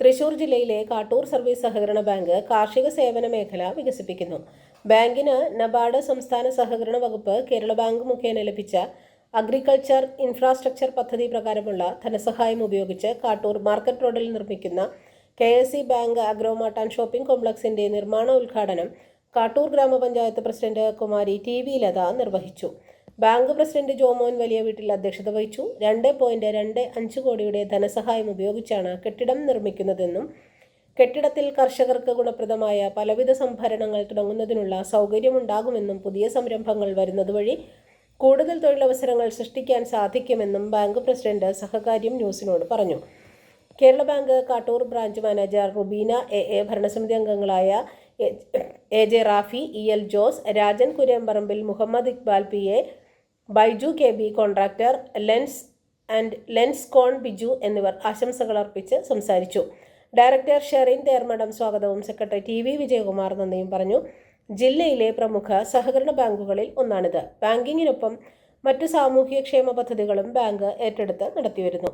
തൃശൂർ ജില്ലയിലെ കാട്ടൂർ സർവീസ് സഹകരണ ബാങ്ക് കാർഷിക സേവന മേഖല വികസിപ്പിക്കുന്നു. ബാങ്കിന് നബാർഡ് സംസ്ഥാന സഹകരണ വകുപ്പ് കേരള ബാങ്ക് മുഖേന ലഭിച്ച അഗ്രികൾച്ചർ ഇൻഫ്രാസ്ട്രക്ചർ പദ്ധതി പ്രകാരമുള്ള ധനസഹായം ഉപയോഗിച്ച് കാട്ടൂർ മാർക്കറ്റ് റോഡിൽ നിർമ്മിക്കുന്ന K S C bank agromart and shopping കോംപ്ലക്സിന്റെ നിർമ്മാണ ഉദ്ഘാടനം കാട്ടൂർ ഗ്രാമപഞ്ചായത്ത് president Kumari T V Latha നിർവഹിച്ചു. ബാങ്ക് പ്രസിഡന്റ് ജോമോൻ വലിയ വീട്ടിൽ അധ്യക്ഷത വഹിച്ചു. രണ്ട് പോയിന്റ് രണ്ട് അഞ്ച് കോടിയുടെ ധനസഹായം ഉപയോഗിച്ചാണ് കെട്ടിടം നിർമ്മിക്കുന്നതെന്നും കെട്ടിടത്തിൽ കർഷകർക്ക് ഗുണപ്രദമായ പലവിധ സംഭരണങ്ങൾ തുടങ്ങുന്നതിനുള്ള സൗകര്യമുണ്ടാകുമെന്നും പുതിയ സംരംഭങ്ങൾ വരുന്നതുവഴി കൂടുതൽ തൊഴിലവസരങ്ങൾ സൃഷ്ടിക്കാൻ സാധിക്കുമെന്നും ബാങ്ക് പ്രസിഡന്റ് സഹകാര്യം ന്യൂസിനോട് പറഞ്ഞു. Kerala bank Kattoor branch manager Rubeena A A ഭരണസമിതി അംഗങ്ങളായ A J Rafi E L Jose Rajan Kuriamparambil Muhammad Iqbal P A Baiju K B contractor lens and lens കോൺ ബിജു എന്നിവർ ആശംസകൾ അർപ്പിച്ച് സംസാരിച്ചു. ഡയറക്ടർ ഷെറിൻ തേർമഠം സ്വാഗതവും. സെക്രട്ടറി ടി വി വിജയകുമാർ നന്ദിയും പറഞ്ഞു. ജില്ലയിലെ പ്രമുഖ സഹകരണ ബാങ്കുകളിൽ ഒന്നാണിത്. ബാങ്കിങ്ങിനൊപ്പം മറ്റു സാമൂഹ്യക്ഷേമ പദ്ധതികളും ബാങ്ക് ഏറ്റെടുത്ത് നടത്തിവരുന്നു.